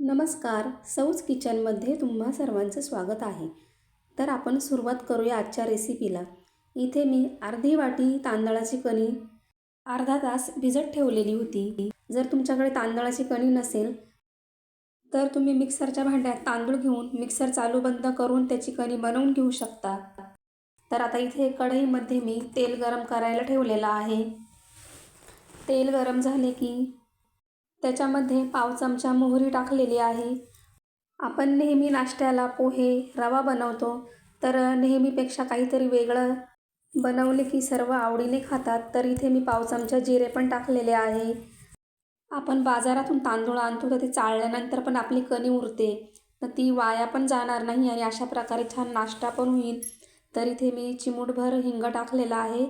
नमस्कार. सौज किचनमध्ये तुम्हा सर्वांचं स्वागत आहे. तर आपण सुरुवात करूया आजच्या रेसिपीला. इथे मी अर्धी वाटी तांदळाची कणी अर्धा तास भिजत ठेवलेली होती. जर तुमच्याकडे तांदळाची कणी नसेल तर तुम्ही मिक्सरच्या भांड्यात तांदूळ घेऊन मिक्सर चालू बंद करून त्याची कणी बनवून घेऊ शकता. तर आता इथे कढईमध्ये मी तेल गरम करायला ठेवलेलं आहे. तेल गरम झाले की त्याच्यामध्ये पाव चमचा मोहरी टाकलेली आहे. आपण नेहमी नाश्त्याला पोहे रवा बनवतो तर नेहमीपेक्षा काहीतरी वेगळं बनवले की सर्व आवडीने खातात तर इथे मी पाव चमचा जिरे पण टाकलेले आहे. आपण बाजारातून तांदूळ आणतो तर ते चाळल्यानंतर पण आपली कणी उरते. तर ती वाया पण जाणार नाही आणि अशा प्रकारे छान नाश्ता पण होईल. तर इथे मी चिमूटभर हिंग टाकलेला आहे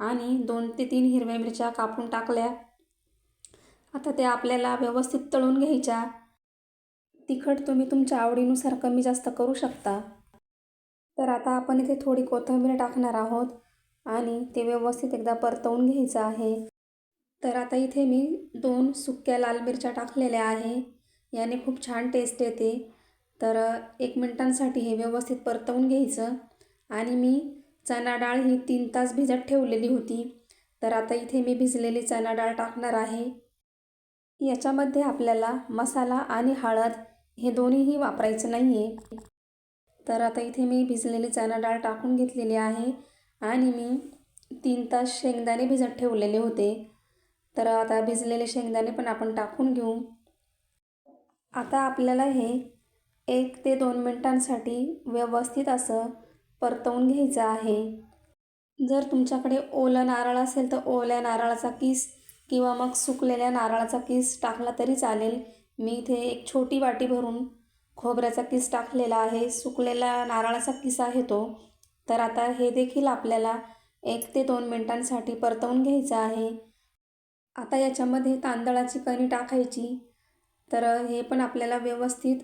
आणि दोन ते तीन हिरव्या मिरच्या कापून टाकल्या. आता त्या आपल्याला व्यवस्थित तळून घ्यायच्या. तिखट तुम्ही तुमच्या आवडीनुसार कमी जास्त करू शकता. तर आता आपण इथे थोडी कोथिंबीर टाकणार आहोत आणि ते व्यवस्थित एकदा परतवून घ्यायचं आहे. तर आता इथे मी दोन सुक्या लाल मिरच्या टाकलेल्या आहे. याने खूप छान टेस्ट येते. तर एक मिनटांसाठी हे व्यवस्थित परतवून घ्यायचं. आणि मी चणा डाळ ही तीन तास भिजत ठेवलेली होती. तर आता इथे मी भिजलेली चणा डाळ टाकणार आहे. याच्यामध्ये आपल्याला मसाला आणि हळद हे दोन्हीही वापरायचं नाही आहे तर आता इथे मी भिजलेली चणा डाळ टाकून घेतलेली आहे आणि मी तीन तास शेंगदाणे भिजत ठेवलेले होते. तर आता भिजलेले शेंगदाणे पण आपण टाकून घेऊ. आता आपल्याला हे एक ते दोन मिनटांसाठी व्यवस्थित असं परतवून घ्यायचं आहे. जर तुमच्याकडे ओलं नारळ असेल तर ओल्या नारळाचा किस किंवा मग सुकलेल्या नारळाचा किस टाकला तरी चालेल. मी इथे एक छोटी वाटी भरून खोबऱ्याचा किस टाकलेला आहे. सुकलेला नारळाचा किस आहे तो. तर आता हे देखील आपल्याला एक ते दोन मिनटांसाठी परतवून घ्यायचं आहे. आता याच्यामध्ये तांदळाची कणी टाकायची. तर हे पण आपल्याला व्यवस्थित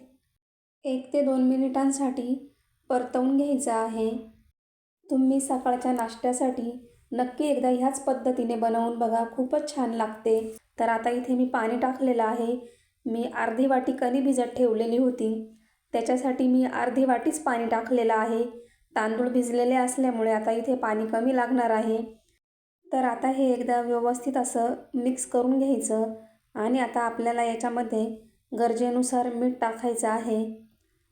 एक ते दोन मिनिटांसाठी परतवून घ्यायचं आहे. तुम्ही सकाळच्या नाश्त्यासाठी नक्की एकदा ह्याच पद्धतीने बनवून बघा. खूपच छान लागते. तर आता इथे मी पाणी टाकलेलं आहे. मी अर्धी वाटी कणी भिजत ठेवलेली होती. त्याच्यासाठी मी अर्धी वाटीच पाणी टाकलेलं आहे. तांदूळ भिजलेले असल्यामुळे आता इथे पाणी कमी लागणार आहे. तर आता हे एकदा व्यवस्थित असं मिक्स करून घ्यायचं आणि आता आपल्याला याच्यामध्ये गरजेनुसार मीठ टाकायचं आहे.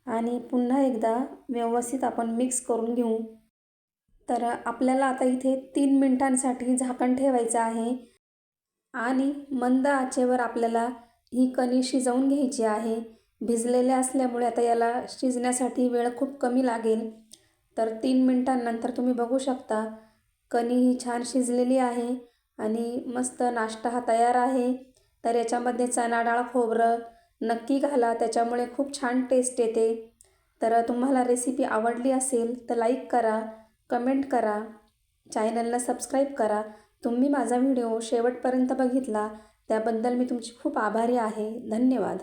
आणि पुन्हा एकदा व्यवस्थित आपण मिक्स करून घेऊ. तर आपल्याला आता इथे तीन मिनटांसाठी झाकण ठेवायचं आहे. आणि मंद आचेवर आपल्याला ही कणी शिजवून घ्यायची आहे. भिजलेले असल्यामुळे आता याला शिजण्यासाठी वेळ खूप कमी लागेल. तर तीन मिनटांनंतर तुम्ही बघू शकता कणी ही छान शिजलेली आहे आणि मस्त नाश्ता हा तयार आहे. तर याच्यामध्ये चणा डाळ खोबरं नक्की घाला त्याच्यामुळे खूप छान टेस्ट येते. तर तुम्हाला रेसिपी आवडली असेल तर लाईक करा. कमेंट करा चॅनलला सबस्क्राईब करा. तुम्ही माझा व्हिडिओ शेवटपर्यंत बघितला त्याबद्दल मी तुमची खूप आभारी आहे. धन्यवाद.